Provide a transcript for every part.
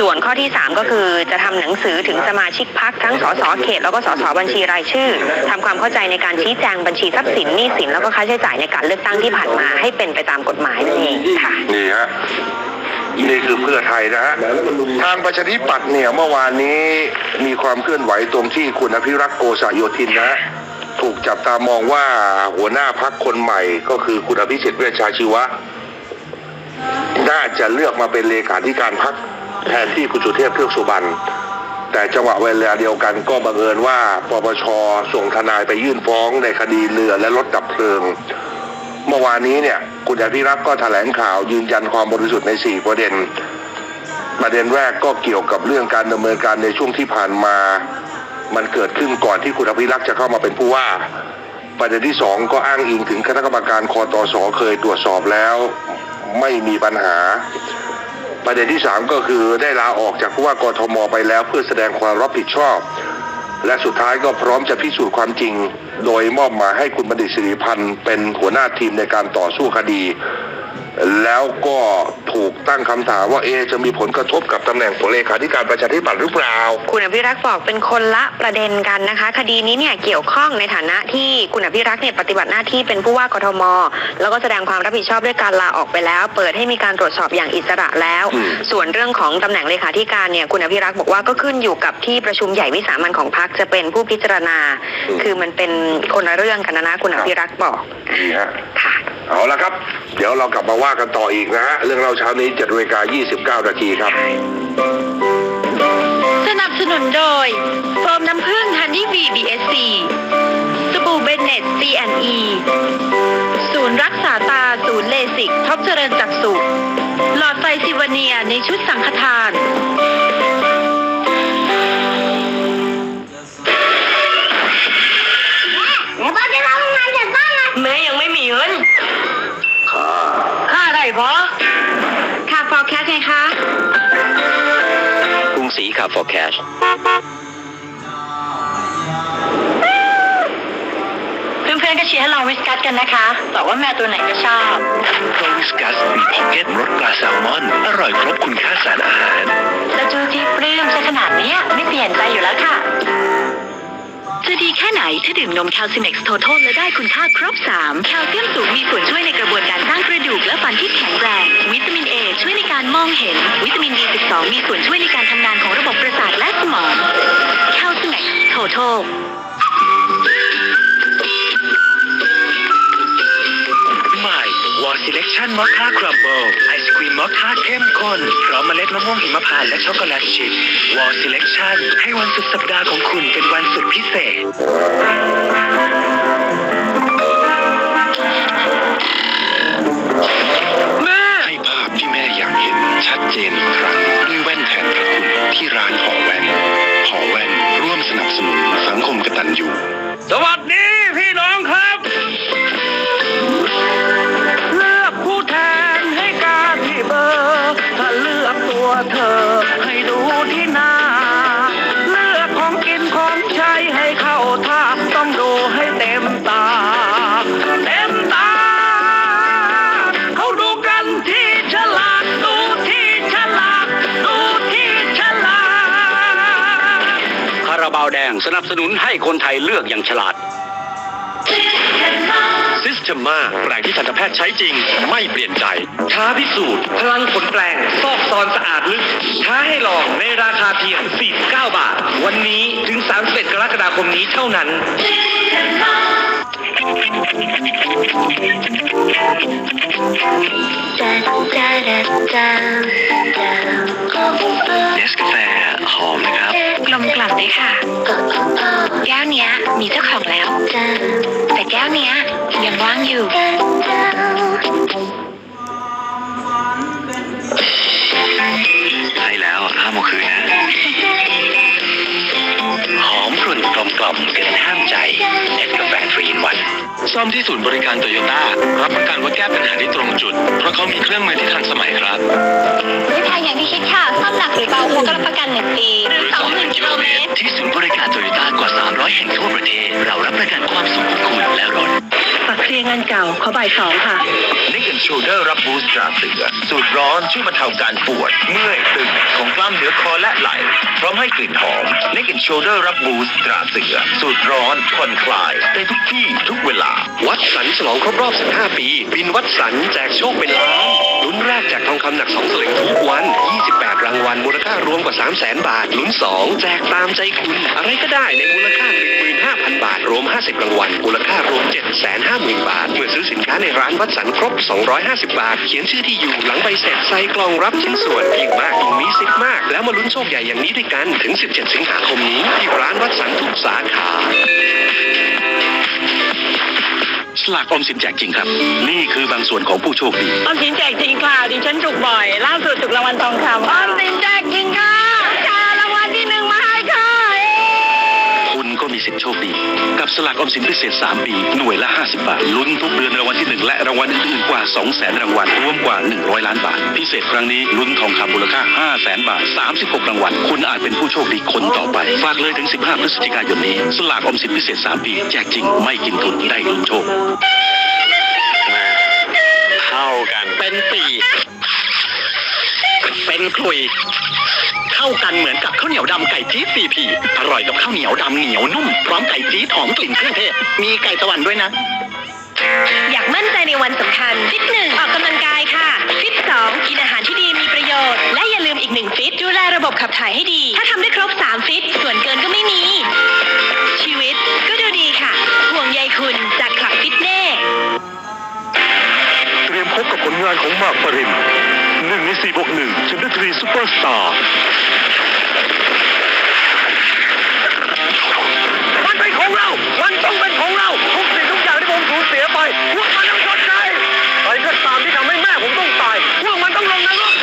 ส่วนข้อที่ 3 ก็คือจะทำหนังสือถึงสมาชิกพักทั้งสสเขตแล้วก็สสบัญชีรายชื่อทำความเข้าใจในการชี้แจงบัญชีทรัพย์สินหนี้สินแล้วก็ค่าใช้จ่ายในการเลือกตั้งที่ผ่านมาให้เป็นไปตามกฎหมายนั่นเองค่ะนี่ฮะนี่คือเพื่อไทยนะฮะทางประชาธิปัตย์เนี่ยเมื่อวานนี้มีความเคลื่อนไหวตรงที่คุณอภิรักษ์โกษโยธินนะฮะถูกจับตามองว่าหัวหน้าพักคนใหม่ก็คือคุณอภิสิทธิ์เวชชาชีวะ น่าจะเลือกมาเป็นเลขาธิการพัก แทนที่คุณสุเทพเทือกสุบรรณแต่จังหวะเวลาเดียวกันก็บังเอิญว่าปปชส่งทนายไปยื่นฟ้องในคดีเรือและรถดับเพลิง เมื่อวานนี้เนี่ยคุณอภิรักษ์ก็แถลงข่าวยืนยันความบริสุทธิ์ใน 4 ประเด็น ประเด็นแรกก็เกี่ยวกับเรื่องการดำเนินการในช่วงที่ผ่านมา มันเกิดขึ้นก่อนที่คุณอภิรักษ์จะเข้ามาเป็นผู้ว่า ประเด็นที่สองก็อ้างอิงถึงคณะกรรมการคอตสเคยตรวจสอบแล้ว ไม่มีปัญหา ประเด็นที่สามก็คือได้ลาออกจากผู้ว่ากทมไปแล้ว เพื่อแสดงความรับผิดชอบ และสุดท้ายก็พร้อมจะพิสูจน์ความจริง โดยมอบหมายให้คุณบัณฑิตสิริพันธ์เป็นหัวหน้าทีมในการต่อสู้คดี แล้วก็ถูกตั้งคำถามว่าเอะจะมีผลกระทบกับตำแหน่งของเลขาธิการประชาธิปัตย์หรือเปล่า คุณอภิรักษ์บอกเป็นคนละประเด็นกันนะคะ คดีนี้เนี่ยเกี่ยวข้องในฐานะที่คุณอภิรักษ์เนี่ยปฏิบัติหน้าที่เป็นผู้ว่ากทม แล้วก็แสดงความรับผิดชอบด้วยการลาออกไปแล้ว เปิดให้มีการตรวจสอบอย่างอิสระแล้ว อืม ส่วนเรื่องของตำแหน่งเลขาธิการเนี่ยคุณอภิรักษ์บอกว่าก็ขึ้นอยู่กับที่ประชุมใหญ่วิสามันของพรรคจะเป็นผู้พิจารณา คือมันเป็นคนละเรื่องกันนะนะคุณอภิรักษ์บอกนี่ฮะ ค่ะ เอาละครับ เดี๋ยวเรากลับมาว่ากันต่ออีกนะฮะ เรื่องเราเช้านี้7นาฬิกา29 นาทีครับ สนับสนุนโดยโฟมน้ำผึ้งฮันนี่วี BSC สบู่เบนเน็ต C&E ศูนย์รักษาตาศูนย์เลสิกท็อปเจริญจักษุหลอดไฟซิวาเนียในชุดสังฆทานเดี๋ยวพ่อจะทำงานจากบ้านนะแม่ยังไม่มีเงิน ค่าอะไรพอค่ะ forecast ไงคะกรุงศรีขับ for cash เพื่อนๆก็เชียร์ให้ลองวิสกัสกันนะคะ บอกว่าแมวตัวไหนก็ชอบเพราะวิสกัสมีพ็อกเก็ตรสปลาแซลมอน อร่อยครบคุณค่าสารอาหาร แล้วจูที่ปลื้มซะขนาดเนี้ยไม่เปลี่ยนใจอยู่แล้วค่ะ จะดีแค่ไหนถ้าดื่มนมแคลซิเม็กซ์โททและได้คุณค่าครบ 3 แคลเซียมสูงมีส่วนช่วยในกระบวนการสร้างกระดูกและฟันที่แข็งแรง วิตามินเอช่วยในการมองเห็น วิตามิน B12 มีส่วนช่วยในการทำงานของระบบประสาทและสมองแคลซิเม็กซ์โททให วอ Selection Mocha Crumble ไอศครีมมอคค่าเข้มข้นพร้อมเมล็ดมะม่วงหิมพานต์และช็อกโกแลตชิพวอ Selection ให้วันสุดสัปดาห์ของคุณเป็นวันสุดพิเศษ สนับสนุนให้คนไทยเลือกอย่างฉลาด ซิสเ e มาแรงที่ทันตแพทย์ใช้จริง ไม่เปลี่ยนใจ ท้าพิสูจน์ พลังผลแปลง ซอกซอนสะอาดลึก ท้าให้ลองในราคาเพียง 49 บาท วันนี้ถึง 31 กรกฎาคมนี้เท่านั้น เนสกาแฟหอมนะครับ กลมกล่อมเลยค่ะ แก้วเนี้ยมีเจ้าของแล้ว แต่แก้วเนี้ยยังว่างอยู่ ใช่แล้วห้าโมงคืนนะหอมกลุ่นกลมกล่อมกลิ่นห้ามใจเนสกาแฟทรีนวันซ่อมที่ศูนย์บริการโตโยต้ารับประกันว่าแก้ปัญหาได้ตรง จุดเพราะเขามีเครื่องมือที่ทันสมัยครับไม่แพงอย่างที่คิดค่ะซ่อมหนักหรือเบาโมก็รับประกันหนึ่งปีหรือสองหมื่นกิโลเมตรที่ศูนย์บริการโตโยต้ากว่า 300 แห่งทั่วประเทศ เรารับประกันความสุขของคุณและรถ ฝักเคลียร์งานเก่าขอบ่ายสองค่ะนิก n น s ช o เดอร์รับบูสต์ตราเสือสูตรร้อนช่วยบรรเทาการปวด เมื่อยตึงของกล้ามเนื้อคอและไหล่พร้อมให้กลิ่นหอม Naked Shoulder Rub Boost ตราเสือสูตรร้อนผ่อนคลายได้ทุกที่ทุกเวลา วัดสันฉลองครบรอบ 15 ปี บินวัดสันแจกโชคเป็นล้าน ลุ้นแรกแจกทองคำหนัก 2 สลึงทุกวัน 28 รางวัลมูลค่ารวมกว่า 3 0 0 0 0 0 บาท ลุ้น 2 แจกตามใจคุณ อะไรก็ได้ในมูลค่า 15,000 บาท รวม 50 รางวัล มูลค่ารวม 750,000 บาท เมื่อซื้อสินค้าในร้านวัดสันครบ 250 บาท เขียนชื่อที่อยู่หลังใบเสร็จใส่กล่องรับชิ้นส่วนยิ่งมากยิ่งมีสิทธิ์มาก แล้วมาลุ้นโชคใหญ่อย่างนี้ด้วยกันถึง 17 สิงหาคมนี้ที่ร้านวัดสันทุกสาขา สลากออมสินแจกจริงครับ นี่คือบางส่วนของผู้โชคดีออมสินแจกจริงค่ะ ดิฉันถูกบ่อย ล่าสุดถูกรางวัลทองคำออมสินแจกจริงค่ะชารางวัลที่หนึ่งมาให้ค่ะคุณก็มีสิทธิ์โชคดี กับสลากออมสินพิเศษ 3 ปี หน่วยละ 50 บาท ลุ้นทุกเดือนรางวัลที่ 1 และรางวัลอื่นๆกว่า 200,000 รางวัลรวมกว่า 100 ล้านบาท พิเศษครั้งนี้ลุ้นทองคำมูลค่า 500,000 บาท 36 รางวัลคุณอาจเป็นผู้โชคดีคนต่อไป ฝากเลยถึง 15 พฤศจิกายนนี้ สลากออมสินพิเศษ 3 ปี แจกจริงไม่กินทุนได้ลุ้นโชคเข้ากันเป็นปีกเป็นคลุย เข้ากันเหมือนกับข้าวเหนียวดำไก่จี๊ดซีพีอร่อยกับข้าวเหนียวดำเหนียวนุ่ม พร้อมไก่จี๊ดหอมกลิ่นเครื่องเทศ มีไก่สวรรค์ด้วยนะ อยากมั่นใจในวันสำคัญ ฟิตหนึ่งออกกำลังกายค่ะฟิตสองกินอาหารที่ดีมีประโยชน์ และอย่าลืมอีกหนึ่งฟิตดูแลระบบขับถ่ายให้ดี ถ้าทำได้ครบ3ฟิตส่วนเกินก็ไม่มี ชีวิตก็ดูดีค่ะ ห่วงใยคุณจากคลับฟิตเน่เตรียมพบกับผลงานของหมากปริน หนึ่งในสี่บวกหนึ่งชนดทรีซูเปอร์สตาร์มันเป็นของเรา มันต้องเป็นของเรา ทุกสิ่งทุกอย่างที่ผมสูญเสียไปพวกมันต้องชดใช้ใครก็ตามที่ทำให้แม่ผมต้องตายพวกมันต้องลงนรก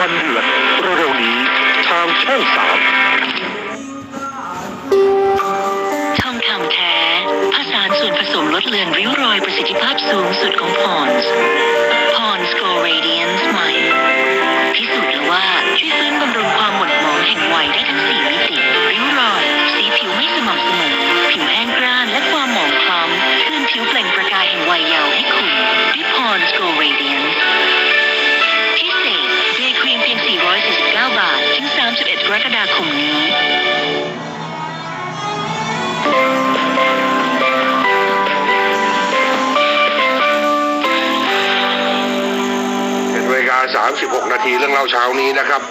วันเดือดเร็วๆนี้ทางช่องสาม ภาพสูงสุดของพอนส์พอนส์โกลเรเดียนใหม่พิสูจน์แล้วว่าช่วยฟื้นบำรุงความหม่นหมองแห่งวัยได้ทั้ง4มิติริ้วรอย สีผิวไม่สม่ำเสมอ ผิวแห้งกร้านและความหมองคล้ำคืนผิวเปล่งประกายแห่งวัยเยาว์ให้คุณด้วยพอนส์โกลเรเดียนพิเศษเดย์ครีมเพียง 449 บาท ถึง 31 กรกฎาคมนี้ 36นาทีเรื่องเล่าเช้านี้นะครับ